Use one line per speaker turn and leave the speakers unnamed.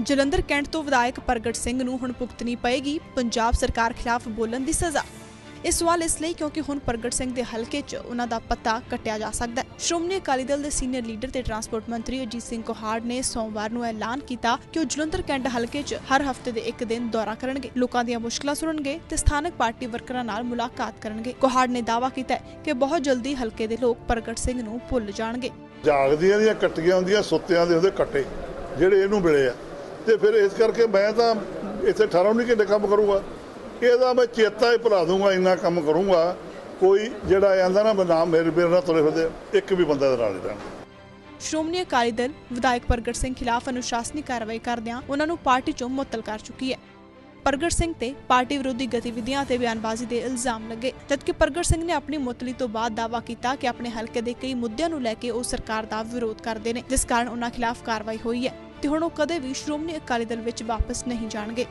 Jalandhar cantt ਤੋਂ ਵਿਧਾਇਕ ਪ੍ਰਗਟ ਸਿੰਘ ਨੂੰ ਹੁਣ ਭੁਗਤਣੀ ਪਏਗੀ ਪੰਜਾਬ ਸਰਕਾਰ ਖਿਲਾਫ ਬੋਲਣ ਦੀ ਸਜ਼ਾ। ਇਹ ਸਵਾਲ ਇਸ ਲਈ ਕਿਉਂਕਿ ਹੁਣ ਪ੍ਰਗਟ ਸਿੰਘ ਦੇ ਹਲਕੇ 'ਚ ਉਹਨਾਂ ਦਾ ਪਤਾ ਕੱਟਿਆ ਜਾ ਸਕਦਾ ਹੈ। ਸ਼੍ਰੋਮਣੀ ਅਕਾਲੀ ਦਲ ਦੇ ਸੀਨੀਅਰ ਲੀਡਰ ਤੇ ਟਰਾਂਸਪੋਰਟ ਮੰਤਰੀ ਅਜੀਤ ਸਿੰਘ ਕੋਹਾੜ ਨੇ ਸੋਮਵਾਰ ਨੂੰ ਐਲਾਨ ਕੀਤਾ ਕਿ ਉਹ ਜਲੰਧਰ ਕੈਂਟ ਹਲਕੇ 'ਚ ਹਰ ਹਫ਼ਤੇ ਦੇ ਇੱਕ ਦਿਨ ਦੌਰਾ ਕਰਨਗੇ। ਲੋਕਾਂ ਦੀਆਂ ਮੁਸ਼ਕਲਾਂ ਸੁਣਨਗੇ ਤੇ ਸਥਾਨਕ ਪਾਰਟੀ ਵਰਕਰਾਂ ਨਾਲ ਮੁਲਾਕਾਤ ਕਰਨਗੇ। ਕੋਹਾੜ ਨੇ ਦਾਅਵਾ ਕੀਤਾ ਕਿ ਬਹੁਤ ਜਲਦੀ ਹਲਕੇ ਦੇ ਲੋਕ ਪ੍ਰਗਟ ਸਿੰਘ ਨੂੰ ਭੁੱਲ ਜਾਣਗੇ।
ਜਾਗਦੀਆਂ ਦੀਆਂ ਕੱਟੀਆਂ ਹੁੰਦੀਆਂ, ਸੁੱਤਿਆਂ ਦੇ ਉਹਦੇ ਕੱਟੇ, ਜਿਹੜੇ ਇਹਨੂੰ ਮਿਲੇ ਆ। ਤੇ ਫਿਰ ਇਸ ਕਰਕੇ ਮੈਂ ਤਾਂ ਇੱਥੇ 18 19 ਘੰਟੇ ਕੰਮ ਕਰੂੰਗਾ। ਇਹਦਾ ਮੈਂ ਚੇਤਾ ਹੀ ਭੁਲਾ ਦੂੰਗਾ, ਇੰਨਾ ਕੰਮ ਕਰੂੰਗਾ। ਕੋਈ ਜਿਹੜਾ ਆਂਦਾ ਨਾ ਬਨਾਮ ਮੇਰੇ ਮੇਰੇ ਨਾਲ ਤੁਰੇ ਫਿਰਦੇ, ਇੱਕ ਵੀ ਬੰਦਾ ਦੇ ਨਾਲ ਨਹੀਂ ਰਹਿਣਾ
ਸ਼੍ਰੋਮਣੀ ਅਕਾਲੀ ਦਲ ਵਿਧਾਇਕ ਪ੍ਰਗਟ ਸਿੰਘ ਖਿਲਾਫ ਅਨੁਸ਼ਾਸਨੀ ਕਾਰਵਾਈ ਕਰਦਿਆਂ ਉਹਨਾਂ ਨੂੰ ਪਾਰਟੀ ਚੋਂ ਮੁਅੱਤਲ ਕਰ ਚੁੱਕੀ ਹੈ। ਪ੍ਰਗਟ ਸਿੰਘ ਤੇ ਪਾਰਟੀ ਵਿਰੋਧੀ ਗਤੀਵਿਧੀਆਂ ਤੇ ਬਿਆਨਬਾਜ਼ੀ ਦੇ ਇਲਜ਼ਾਮ ਲੱਗੇ, ਜਦਕਿ ਪ੍ਰਗਟ ਸਿੰਘ ਨੇ ਆਪਣੀ ਮੁਅੱਤਲੀ ਤੋਂ ਬਾਅਦ ਦਾਅਵਾ ਕੀਤਾ ਕਿ ਆਪਣੇ ਹਲਕੇ ਦੇ ਕਈ ਮੁੱਦਿਆਂ ਨੂੰ ਲੈ ਕੇ ਉਹ ਸਰਕਾਰ ਦਾ ਵਿਰੋਧ ਕਰਦੇ ਨੇ, ਜਿਸ ਕਾਰਨ ਉਹਨਾਂ ਖਿਲਾਫ ਕਾਰਵਾਈ ਹੋਈ ਹੈ। ਤੇ ਹੁਣ ਉਹ ਕਦੇ ਵੀ ਸ਼੍ਰੋਮਣੀ ਅਕਾਲੀ ਦਲ ਵਿੱਚ ਵਾਪਸ ਨਹੀਂ ਜਾਣਗੇ।